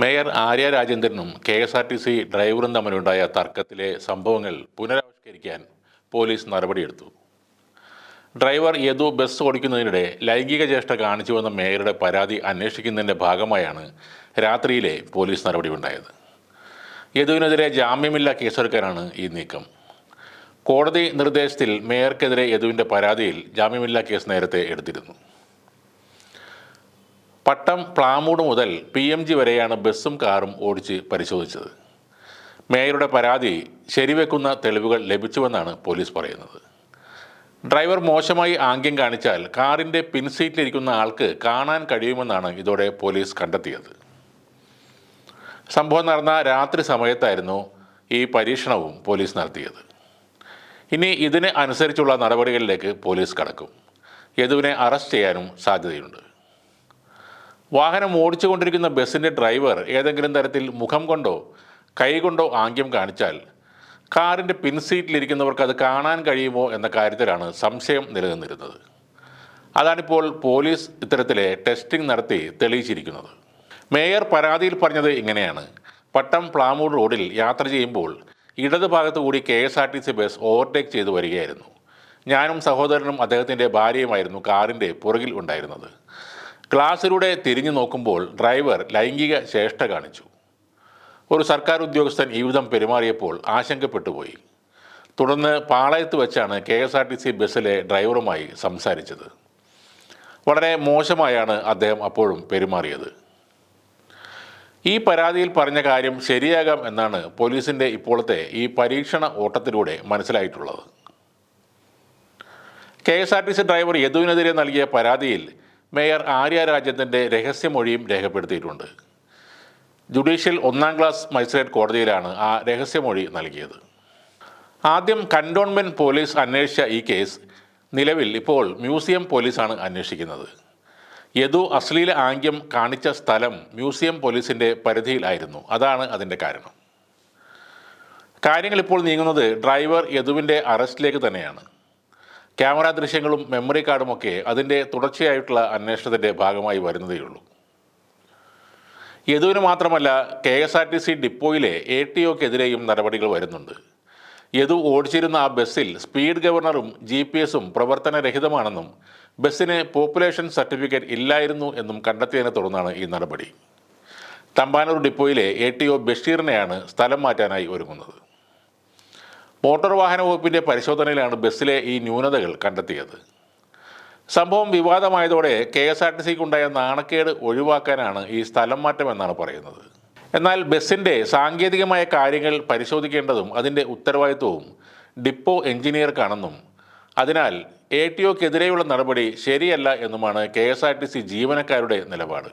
Mayor Arya രാജേന്ദ്രനും K S R T C ഡ്രൈവറും തമ്മിലുണ്ടായ തർക്കത്തിലെ സംഭവങ്ങൾ പുനരാവിഷ്കരിക്കാൻ പോലീസ് നടപടിയെടുത്തു. ഡ്രൈവർ യദു ബസ് ഓടിക്കുന്നതിനിടെ ലൈംഗിക ചേഷ്ട കാണിച്ചുവെന്ന മേയറുടെ പരാതി അന്വേഷിക്കുന്നതിന്റെ ഭാഗമായാണ് രാത്രിയിലെ പോലീസ് നടപടിയുണ്ടായത്. യദുവിനെതിരെ ജാമ്യമില്ല കേസെടുക്കാനാണ് ഈ നീക്കം. കോടതി നിർദ്ദേശത്തിൽ മേയർക്കെതിരെ യദുവിന്റെ പരാതിയിൽ ജാമ്യമില്ലാ കേസ് നേരത്തെ എടുത്തിരുന്നു. പട്ടം പ്ലാമൂട് മുതൽ പി എം ജി വരെയാണ് ബസ്സും കാറും ഓടിച്ച് പരിശോധിച്ചത്. മേയറുടെ പരാതി ശരിവെക്കുന്ന തെളിവുകൾ ലഭിച്ചുവെന്നാണ് പോലീസ് പറയുന്നത്. ഡ്രൈവർ മോശമായി ആംഗ്യം കാണിച്ചാൽ കാറിന്റെ പിൻസീറ്റിലിരിക്കുന്ന ആൾക്ക് കാണാൻ കഴിയുമെന്നാണ് ഇതോടെ പോലീസ് കണ്ടെത്തിയത്. സംഭവം നടന്ന രാത്രി സമയത്തായിരുന്നു ഈ പരീക്ഷണവും പോലീസ് നടത്തിയത്. ഇനി ഇതിന് അനുസരിച്ചുള്ള നടപടികളിലേക്ക് പോലീസ് കടക്കും. യദുവിനെ അറസ്റ്റ് ചെയ്യാനും സാധ്യതയുണ്ട്. വാഹനം ഓടിച്ചുകൊണ്ടിരിക്കുന്ന ബസ്സിന്റെ ഡ്രൈവർ ഏതെങ്കിലും തരത്തിൽ മുഖം കൊണ്ടോ കൈകൊണ്ടോ ആംഗ്യം കാണിച്ചാൽ കാറിന്റെ പിൻസീറ്റിലിരിക്കുന്നവർക്ക് അത് കാണാൻ കഴിയുമോ എന്ന കാര്യത്തിലാണ് സംശയം നിലനിന്നിരുന്നത്. അതാണിപ്പോൾ പോലീസ് ഇത്തരത്തിലെ ടെസ്റ്റിംഗ് നടത്തി തെളിയിച്ചിരിക്കുന്നത്. മേയർ പരാതിയിൽ പറഞ്ഞത് ഇങ്ങനെയാണ്. പട്ടം പ്ലാമൂർ റോഡിൽ യാത്ര ചെയ്യുമ്പോൾ ഇടത് ഭാഗത്തു കൂടി K S R T C bus overtake ചെയ്തു വരികയായിരുന്നു. ഞാനും സഹോദരനും അദ്ദേഹത്തിന്റെ ഭാര്യയുമായിരുന്നു കാറിന്റെ പുറകിൽ ഉണ്ടായിരുന്നത്. ഗ്ലാസ്സിലൂടെ തിരിഞ്ഞു നോക്കുമ്പോൾ ഡ്രൈവർ ലൈംഗിക ചേഷ്ട കാണിച്ചു. ഒരു സർക്കാർ ഉദ്യോഗസ്ഥൻ ഈ വിധം പെരുമാറിയപ്പോൾ ആശങ്കപ്പെട്ടുപോയി തുടർന്ന് പാളയത്ത് വെച്ചാണ് K S R T C ബസ്സിലെ ഡ്രൈവറുമായി സംസാരിച്ചത്. വളരെ മോശമായാണ് അദ്ദേഹം അപ്പോഴും പെരുമാറിയത്. ഈ പരാതിയിൽ പറഞ്ഞ കാര്യം ശരിയാകാം എന്നാണ് പോലീസിന്റെ ഇപ്പോഴത്തെ ഈ പരീക്ഷണ ഓട്ടത്തിലൂടെ മനസ്സിലായിട്ടുള്ളത്. K S R T C driver യദുവിനെതിരെ നൽകിയ പരാതിയിൽ മേയർ ആര്യ രാജേന്ദ്രന്റെ രഹസ്യമൊഴിയും രേഖപ്പെടുത്തിയിട്ടുണ്ട്. ജുഡീഷ്യൽ ഒന്നാം ക്ലാസ് മജിസ്ട്രേറ്റ് കോടതിയിലാണ് ആ രഹസ്യമൊഴി നൽകിയത്. ആദ്യം കണ്ടോൺമെന്റ് പോലീസ് അന്വേഷിച്ച ഈ കേസ് നിലവിൽ ഇപ്പോൾ മ്യൂസിയം പോലീസാണ് അന്വേഷിക്കുന്നത്. യദു അശ്ലീല ആംഗ്യം കാണിച്ച സ്ഥലം മ്യൂസിയം പോലീസിന്റെ പരിധിയിലായിരുന്നു അതാണ് അതിന്റെ കാരണം. കാര്യങ്ങൾ ഇപ്പോൾ നീങ്ങുന്നത് ഡ്രൈവർ യദുവിന്റെ അറസ്റ്റിലേക്ക് തന്നെയാണ്. ക്യാമറ ദൃശ്യങ്ങളും മെമ്മറി കാർഡും ഒക്കെ അതിന്റെ തുടർച്ചയായിട്ടുള്ള അന്വേഷണത്തിന്റെ ഭാഗമായി വരുന്നതേയുള്ളൂ യദുവിന് മാത്രമല്ല K S R T C ഡിപ്പോയിലെ A T ഒക്കെതിരെയും നടപടികൾ വരുന്നുണ്ട്. യദു ഓടിച്ചിരുന്ന ആ ബസ്സിൽ സ്പീഡ് ഗവർണറും ജി പി എസും പ്രവർത്തനരഹിതമാണെന്നും ബസ്സിന് പോപ്പുലേഷൻ സർട്ടിഫിക്കറ്റ് ഇല്ലായിരുന്നു എന്നും കണ്ടെത്തിയതിനെ തുടർന്നാണ് ഈ നടപടി. Thampanoor depot A T O ബഷീറിനെയാണ് സ്ഥലം മാറ്റാനായി ഒരുങ്ങുന്നത്. മോട്ടോർ വാഹന വകുപ്പിന്റെ പരിശോധനയിലാണ് ബസ്സിലെ ഈ ന്യൂനതകൾ കണ്ടെത്തിയത്. സംഭവം വിവാദമായതോടെ കെ എസ് ആർ ടി സിക്കുണ്ടായ നാണക്കേട് ഒഴിവാക്കാനാണ് ഈ സ്ഥലം മാറ്റം എന്നാണ് പറയുന്നത്. എന്നാൽ ബസ്സിന്റെ സാങ്കേതികമായ കാര്യങ്ങൾ പരിശോധിക്കേണ്ടതും അതിന്റെ ഉത്തരവാദിത്വവും ഡിപ്പോ എഞ്ചിനീയർക്കാണെന്നും അതിനാൽ എ ടി ഒക്കെതിരെയുള്ള നടപടി ശരിയല്ല എന്നുമാണ് K S R T C ജീവനക്കാരുടെ നിലപാട്.